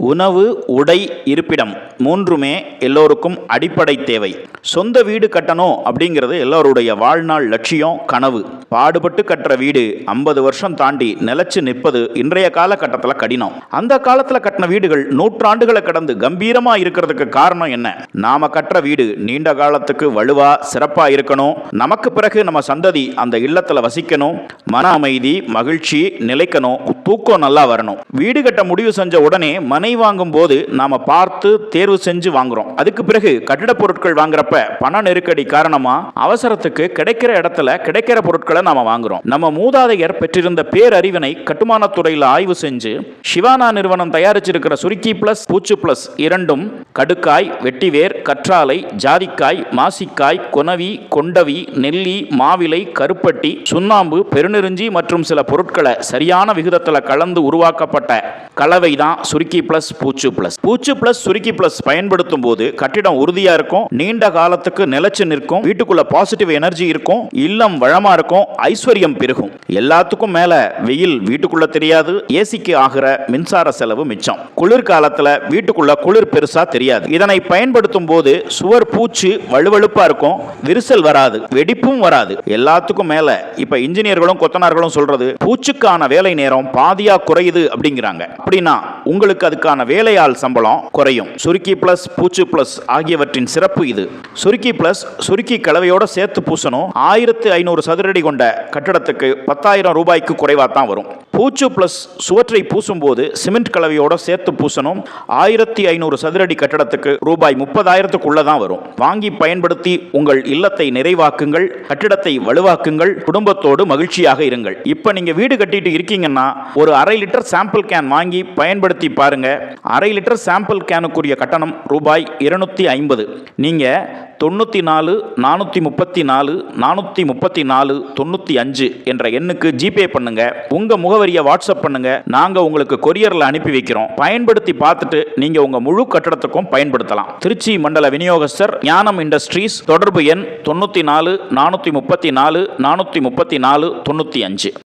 உணவு உடை இருப்பிடம் மூன்றுமே எல்லோருக்கும் அடிப்படை தேவை. சொந்த வீடு கட்டணும் அப்படிங்கிறது எல்லோருடைய வாழ்நாள் லட்சியம் கனவு. பாடுபட்டு கட்டுற வீடு ஐம்பது வருஷம் தாண்டி நிலைச்சு நிற்பது இன்றைய காலகட்டத்தில் கடினம். அந்த காலத்தில் கட்டின வீடுகள் நூற்றாண்டுகளை கடந்து கம்பீரமா இருக்கிறதுக்கு காரணம் என்ன? நாம கட்டுற வீடு நீண்ட காலத்துக்கு வலுவா சிறப்பா இருக்கணும். நமக்கு பிறகு நம்ம சந்ததி அந்த இல்லத்துல வசிக்கணும். மன அமைதி மகிழ்ச்சி நிலைக்கணும். தூக்கம் நல்லா வரணும். வீடு கட்ட முடிவு செஞ்ச உடனே மனை வாங்கும் போது நாம பார்த்து தேர்வு செஞ்சு வாங்குறோம். அதுக்கு பிறகு கட்டிட பொருட்கள் வாங்குறப்ப பண நெருக்கடி காரணமா அவசரத்துக்கு கிடைக்கிற இடத்துல கிடைக்கிற பொருட்களை நாம வாங்குறோம். நம்ம மூதாதையர் பெற்றிருந்த பேரறிவினை கட்டுமானத்துறையில் ஆய்வு செஞ்சு சிவானா நிறுவனம் தயாரிச்சிருக்கிற சுருக்கி பிளஸ் பூச்சு பிளஸ் இரண்டும் கடுக்காய் வெட்டிவேர் கற்றாழை ஜாதிக்காய் மாசிக்காய் கொனவி கொண்டவி நெல்லி மாவிலை கருப்பட்டி சுண்ணாம்பு பெருநெருஞ்சி மற்றும் சில பொருட்களை சரியான விகிதத்தில் கலந்து உருவாக்கப்பட்ட கலவை தான் சுருக்கி பிளஸ் பூச்சு பிளஸ் பூச்சு பிளஸ் சுருக்கி பிளஸ் பயன்படுத்தும் போது கட்டிடம் உறுதியா இருக்கும் நீண்ட காலத்துக்கு நிலைச்சு நிற்கும் வீட்டுக்குள்ள பாசிட்டிவ் எனர்ஜி இருக்கும் இல்லம் வளமா இருக்கும் ஐஸ்வர்யம் பெருகும். எல்லாத்துக்கும் மேல வெயில் வீட்டுக்குள்ள தெரியாது ஏசிக்கு ஆகிற மின்சார செலவு மிச்சம். குளிர் காலத்துல வீட்டுக்குள்ள குளிர் பெருசா தெரியாது. இதனை பயன்படுத்தும் போது சுவர் பூச்சு வலுவழுப்பா இருக்கும் விரிசல் வராது வெடிப்பும் வராது. எல்லாத்துக்கும் மேல இப்ப இன்ஜினியர்களும் கொத்தனார்களும் சொல்றது பூச்சுக்கான வேலை நேரம் பாதியா குறையுது அப்படிங்கிறாங்க. அப்படின்னா உங்களுக்கு அதுக்கான வேலையாள் சம்பளம் குறையும். சுருக்கி பிளஸ் பூச்சு பிளஸ் ஆகியவற்றின் சிறப்பு இது. சுருக்கி பிளஸ் சுருக்கி கலவையோட சேர்த்து பூசணும். ஆயிரத்து ஐநூறு சதுரடி கொண்ட கட்டடத்துக்கு பத்தாயிரம் ரூபாய்க்கு குறைவா தான் வரும். பூச்சு ப்ளஸ் சுவற்றை பூசும்போது சிமெண்ட் கலவையோட சேர்த்து பூசணும். ஆயிரத்தி ஐநூறு சதுரடி கட்டடத்துக்கு ரூபாய் முப்பதாயிரத்துக்குள்ள தான் வரும். வாங்கி பயன்படுத்தி உங்கள் இல்லத்தை நிறைவாக்குங்கள் கட்டிடத்தை வலுவாக்குங்கள் குடும்பத்தோடு மகிழ்ச்சியாக இருங்கள். இப்போ நீங்கள் வீடு கட்டிட்டு இருக்கீங்கன்னா ஒரு அரை லிட்டர் சாம்பிள் கேன் வாங்கி பயன்படுத்தி பாருங்க. அரை லிட்டர் சாம்பிள் கேனுக்குரிய கட்டணம் ரூபாய் இருநூத்தி ஐம்பது. நீங்க தொண்ணூற்றி நாலு நானூற்றி முப்பத்தி நாலு நானூற்றி முப்பத்தி நாலு தொண்ணூற்றி அஞ்சு என்ற எண்ணுக்கு ஜிபே பண்ணுங்க. உங்கள் முகவரி முகவரியை வாட்ஸ்அப் பண்ணுங்க. நாங்க உங்களுக்கு கொரியர்ல அனுப்பி வைக்கிறோம். பயன்படுத்தி பார்த்துட்டு நீங்க உங்க முழு கட்டடத்துக்கும் பயன்படுத்தலாம். திருச்சி மண்டல விநியோகஸ்தர் ஞானம் இண்டஸ்ட்ரீஸ் தொடர்பு எண் தொண்ணூற்றி நாலு நானூற்றி முப்பத்தி நாலு நானூற்றி முப்பத்தி நாலு தொண்ணூற்றி அஞ்சு.